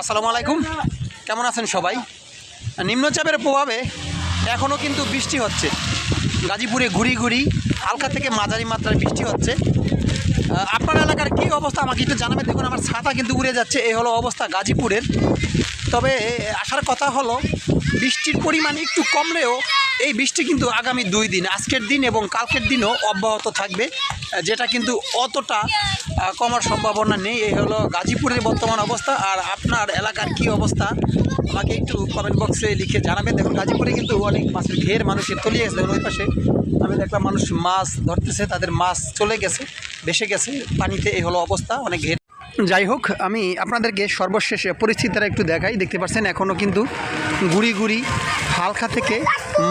আসসালামু আলাইকুম। কেমন আছেন সবাই? নিম্নচাপের প্রভাবে এখনও কিন্তু বৃষ্টি হচ্ছে। গাজীপুরে ঘুরি ঘুরি, হালকা থেকে মাঝারি মাত্রায় বৃষ্টি হচ্ছে। আপনার এলাকার কী অবস্থা? আমাকে একটু জানাবেন। দেখুন, আমার ছাতা কিন্তু উড়ে যাচ্ছে। এই হলো অবস্থা গাজীপুরের। তবে আসার কথা হলো, বৃষ্টির পরিমাণ একটু কমলেও এই বৃষ্টি কিন্তু আগামী দুই দিন, আজকের দিন এবং কালকের দিনও অব্যাহত থাকবে, যেটা কিন্তু অতটা কমার সম্ভাবনা নেই। এই হলো গাজীপুরের বর্তমান অবস্থা। আর আপনার এলাকার কি অবস্থা, আমাকে একটু কমেন্ট বক্সে লিখে জানাবেন। দেখুন, গাজীপুরে কিন্তু অনেক মাছের ঘের, মানুষের তলিয়ে গেছে ওই পাশে আমি দেখলাম মানুষ মাছ ধরতেছে, তাদের মাছ চলে গেছে, ভেসে গেছে। পানিতে এই হলো অবস্থা, অনেক ঘের। যাই হোক, আমি আপনাদেরকে সর্বশেষ পরিস্থিতিটা একটু দেখাই। দেখতে পাচ্ছেন এখনও কিন্তু গুড়ি গুড়ি হালকা থেকে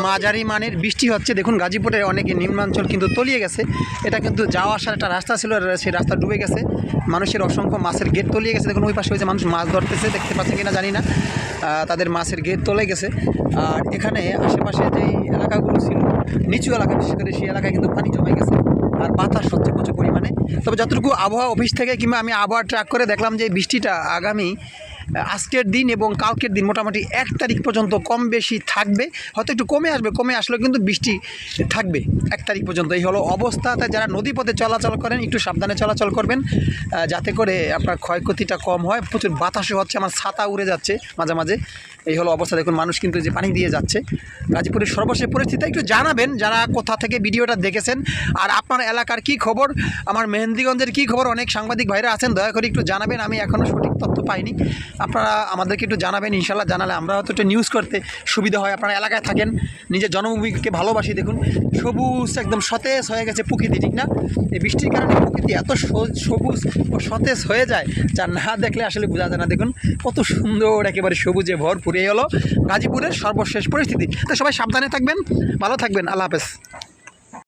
মাঝারি মানের বৃষ্টি হচ্ছে। দেখুন গাজীপুরে অনেক নিম্নাঞ্চল কিন্তু তলিয়ে গেছে। এটা কিন্তু যাওয়া আসার একটা রাস্তা ছিল সেই রাস্তা ডুবে গেছে। মানুষের অসংখ্য মাছের গেট তলিয়ে গেছে। দেখুন, ওই পাশে হয়েছে মানুষ মাছ ধরতেছে, দেখতে পাচ্ছেন কিনা জানি না। তাদের মাছের গেট তলে গেছে। আর এখানে আশেপাশে যেই এলাকাগুলো ছিল, নিচু এলাকা, বিশেষ করে সেই এলাকায় কিন্তু পানি জমে গেছে। আর বাতাস হচ্ছে প্রচুর পরিমাণে। তবে যতটুকু আবহাওয়া অফিস থেকে কিংবা আমি আবহাওয়া ট্র্যাক করে দেখলাম যে বৃষ্টিটা আগামী আজকের দিন এবং কালকের দিন মোটামুটি এক তারিখ পর্যন্ত কম বেশি থাকবে। হয়তো একটু কমে আসবে, কমে আসলেও কিন্তু বৃষ্টি থাকবে এক তারিখ পর্যন্ত। এই হলো অবস্থা। তাই যারা নদীপথে চলাচল করেন, একটু সাবধানে চলাচল করবেন যাতে করে আপনার ক্ষয়ক্ষতিটা কম হয়। প্রচুর বাতাসও হচ্ছে, আমার ছাতা উড়ে যাচ্ছে মাঝে মাঝে। এই হলো অবস্থা। দেখুন, মানুষ কিন্তু যে পানি দিয়ে যাচ্ছে। গাজীপুরের সর্বশেষ পরিস্থিতি, একটু জানাবেন যারা কোথা থেকে ভিডিওটা দেখেছেন। আর আপনার এলাকার কি খবর? আমার মেহেন্দিগঞ্জের কি খবর? অনেক সাংবাদিক ভাইরা আছেন, দয়া করে একটু জানাবেন। আমি এখনও সঠিক তথ্য পাইনি। আপনারা আমাদেরকে একটু জানাবেন ইনশাল্লাহ জানালে আমরা হয়তো একটু নিউজ করতে সুবিধা হয়। আপনারা এলাকায় থাকেন, নিজের জন্মভূমিকে ভালোবাসি। দেখুন, সবুজ একদম সতেজ হয়ে গেছে প্রকৃতি, ঠিক না? এই বৃষ্টির কারণে প্রকৃতি এত সবুজ ও সতেজ হয়ে যায়, যা না দেখলে আসলে বোঝা যায় না। দেখুন, কত সুন্দর, একেবারে সবুজে ভরপুর। এই হলো গাজীপুরের সর্বশেষ পরিস্থিতি। তো সবাই সাবধানে থাকবেন ভালো থাকবেন আল্লাহ হাফেজ।